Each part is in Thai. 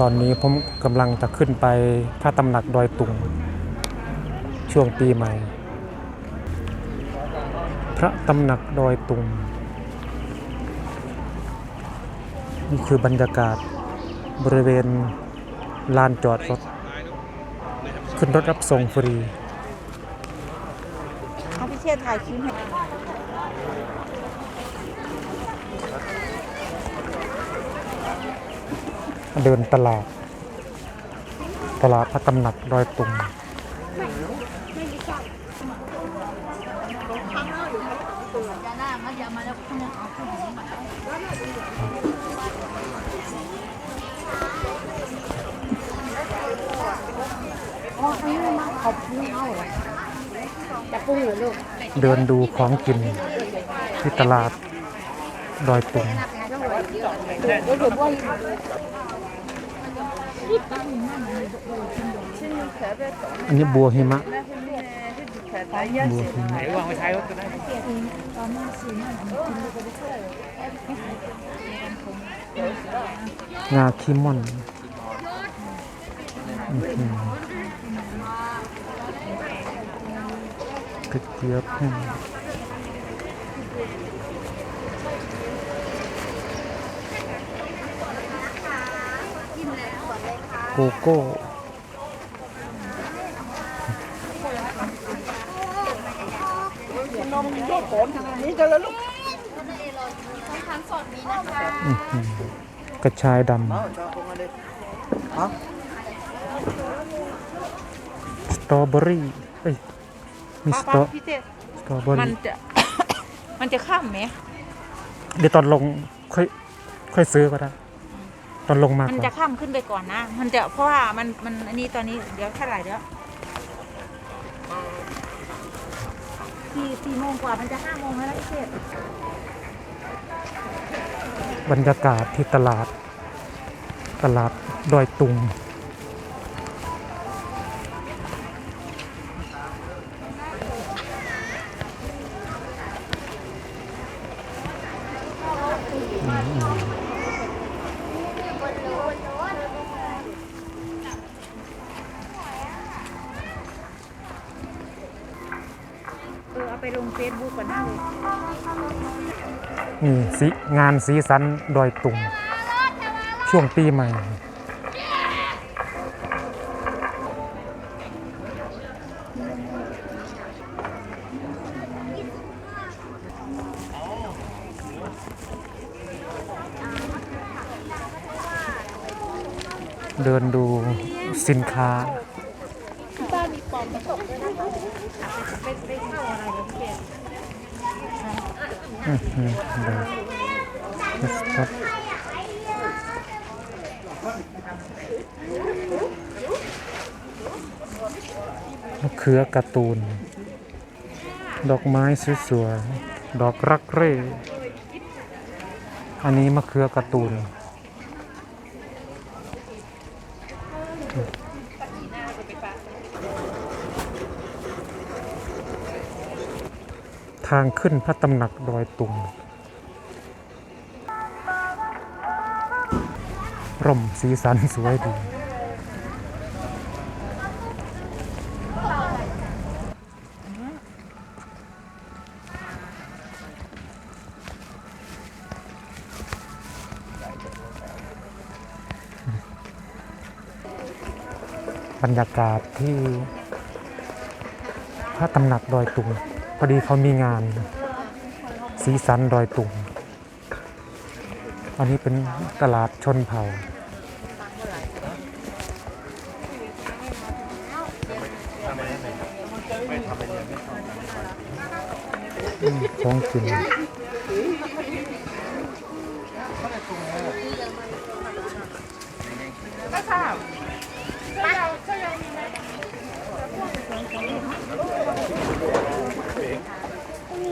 ตอนนี้ผมกำลังจะขึ้นไปพระตำหนักดอยตุง ช่วงปีใหม่ พระตำหนักดอยตุง นี่คือบรรยากาศบริเวณลานจอดรถ ขึ้นรถรับส่งฟรีเอาพี่เชษถ่ายคลิปให้ เดินตลาด ตลาดพระตำหนักดอยตุงเดินดูของกินที่ตลาดดอยตุง เดี๋ยวเดี๋ยวว่า อันนี้บัวหิมะบัวหิมะวางไว้ท้ายรถก็ได้งาคิมอนอื้อหือพริกเกี๊ยวแห้ง โกโก้อื้อหือกระชายดำสตรอเบอรี่เอ้ยมีสตรอพี่เจสตรอเบอมันรี่จะมันจะข้ามไหมเดี๋ยวตอนลงค่อยค่อยซื้อก็ได้ ตอนลงมามันก่อจะนข้ามขึ้นไปก่อนนะ มันจะเพราะว่ามันมันอันนี้ตอนนี้เดี๋ยวเท่าไหร่เดี๋ยวสี่สี่โมงกว่ามันจะห้าโมงแล้วนะพี่เชษบรรยากาศที่ตลาด ตลาดดอยตุง ไปลงเฟซบุ๊กก่อนหน้าเลยนี่สีงานสีสันดอยตุงช่วงปีใหม่ เดินดูสินค้า ไปไปเข้าอะไรเลยพี่เชษอือหือได้ครับมะเขือการ์ตูน ดอกไม้สวยๆดอกรักเร่ อันนี้มะเขือการ์ตูน ทางขึ้นพระตำหนักดอยตุงร่มสีสันสวยดี บรรยากาศที่พระตำหนักดอยตุง พอดีเขามีงาน สีสันดอยตุงอันนี้เป็นตลาดชนเผ่าอืมของกิน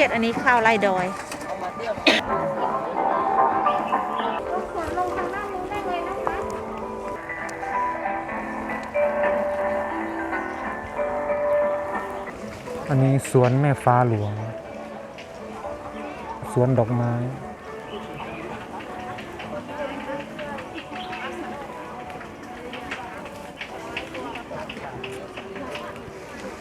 ียดอันนี้ข้าวไร่ดอยอันนี้สวนแม่ฟ้าหลวง สวนดอกไม้